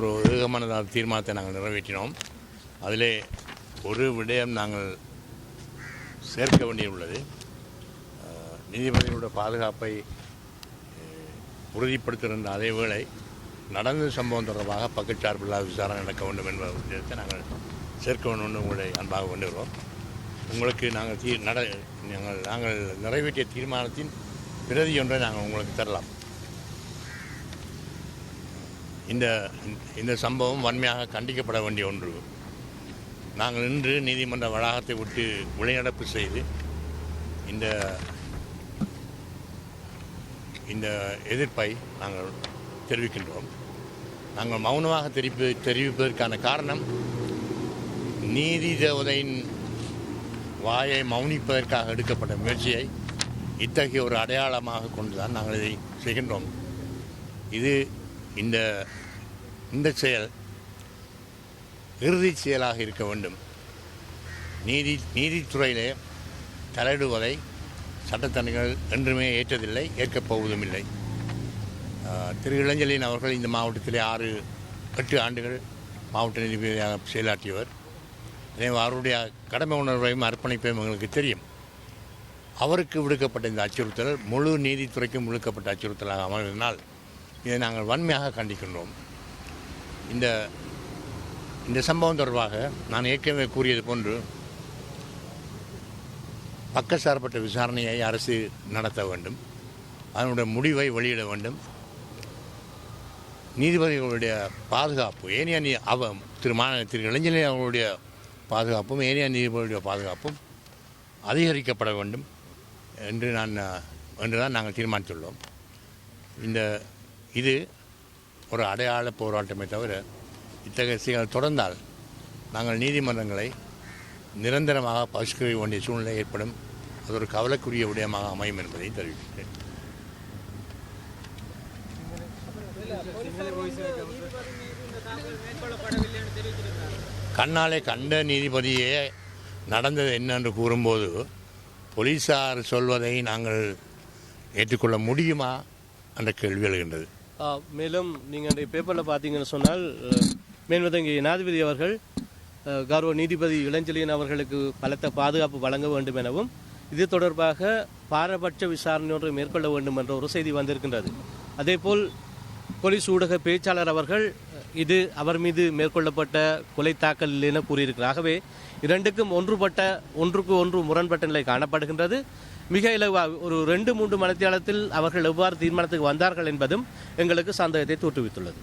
ஒரு ஏகமனதான தீர்மானத்தை நாங்கள் நிறைவேற்றினோம். அதிலே ஒரு விடயம் நாங்கள் சேர்க்க வேண்டியுள்ளது அஹ், நீதிபதிகளுடைய பாதுகாப்பை அஹ், உறுதிப்படுத்துகின்ற அதே வேளை நடந்த சம்பவம் தொடர்பாக பக்கச்சார்பில்லாத விசாரணை நடக்க வேண்டும் என்ற விஷயத்தை நாங்கள் சேர்க்க வேண்டும் உங்களை அன்பாக வேண்டுகிறோம். உங்களுக்கு நாங்கள் தீ நட நாங்கள் நாங்கள் நிறைவேற்றிய தீர்மானத்தின் பிரதி ஒன்றை நாங்கள் உங்களுக்கு தரலாம். இந்த இந்த சம்பவம் வன்மையாக கண்டிக்கப்பட வேண்டிய ஒன்று. நாங்கள் இன்று நீதிமன்ற வளாகத்தை விட்டு வெளிநடப்பு செய்து இந்த இந்த எதிர்ப்பை நாங்கள் தெரிவிக்கின்றோம். நாங்கள் மௌனமாக தெரிவிப்பு தெரிவிப்பதற்கான காரணம் நீதி தேவதையின் வாயை மௌனிப்பதற்காக எடுக்கப்பட்ட முயற்சியை இத்தகைய ஒரு அடையாளமாக கொண்டுதான் நாங்கள் இதை செய்கின்றோம். இது இந்த இந்த செயல் இறுதிச் செயலாக இருக்க வேண்டும். நீதி நீதித்துறையிலே தலையிடுவதை சட்டத்தணிகள் என்றுமே ஏற்றதில்லை ஏற்கப் போவதும் இல்லை திரு இளஞ்சலின் அவர்கள் இந்த மாவட்டத்திலே ஆறு எட்டு ஆண்டுகள் மாவட்ட நீதிபதியாக செயலாற்றியவர். எனவே அவருடைய கடமை உணர்வையும் அர்ப்பணிப்பையும் எங்களுக்கு தெரியும். அவருக்கு விடுக்கப்பட்ட இந்த அச்சுறுத்தல் முழு நீதித்துறைக்கும் விடுக்கப்பட்ட அச்சுறுத்தலாக அமைவதனால் இதை நாங்கள் வன்மையாக கண்டிக்கின்றோம். இந்த இந்த சம்பவம் தொடர்பாக நான் ஏற்கனவே கூறியது போன்று பக்கசார்பற்ற விசாரணையை அரசு நடத்த வேண்டும். அதனுடைய முடிவை வெளியிட வேண்டும். நீதிபதிகளுடைய பாதுகாப்பு ஏனைய நீ அவ திரு மாநில திரு இளைஞர் அவர்களுடைய பாதுகாப்பும் ஏனைய நீதிபதியுடைய பாதுகாப்பும் அதிகரிக்கப்பட வேண்டும் என்று நான் என்று தான் நாங்கள் தீர்மானித்துள்ளோம். இந்த இது ஒரு அடையாள போராட்டமே தவிர இத்தகைய செயல் தொடர்ந்தால் நாங்கள் நீதிமன்றங்களை நிரந்தரமாக பரிஷ்கரிக்க வேண்டிய சூழ்நிலை ஏற்படும். அது ஒரு கவலைக்குரிய விடயமாக அமையும் என்பதை தெரிவிக்கிறேன். கண்ணாலே கண்ட நீதிபதியே நடந்தது என்னென்று கூறும்போது போலீசார் சொல்வதை நாங்கள் ஏற்றுக்கொள்ள முடியுமா? என்ற கேள்வி எழுகின்றது. மேலும் நீங்கள் அந்த பேப்பரில் பார்த்தீங்கன்னு சொன்னால் மேன்வதங்கி மேன்மதங்கி ஜனாதிபதி அவர்கள் கௌரவ நீதிபதி இளஞ்செழியன் அவர்களுக்கு பலத்த பாதுகாப்பு வழங்க வேண்டும் எனவும் இது தொடர்பாக பாரபட்ச விசாரணை ஒன்றை மேற்கொள்ள வேண்டும் என்ற ஒரு செய்தி வந்திருக்கின்றது. அதேபோல் போலீஸ் ஊடக பேச்சாளர் அவர்கள் இது அவர் மீது மேற்கொள்ளப்பட்ட கொலை தாக்கல் என கூறியிருக்கிறார். ஆகவே இரண்டுக்கும் ஒன்றுபட்ட ஒன்றுக்கு ஒன்று முரண்பட்ட நிலை காணப்படுகின்றது. மிக இலவா ஒரு ரெண்டு மூன்று மணித்தியாலத்தில் அவர்கள் எவ்வாறு தீர்மானத்துக்கு வந்தார்கள் என்பதும் எங்களுக்கு சந்தேகத்தை தோற்றுவித்துள்ளது.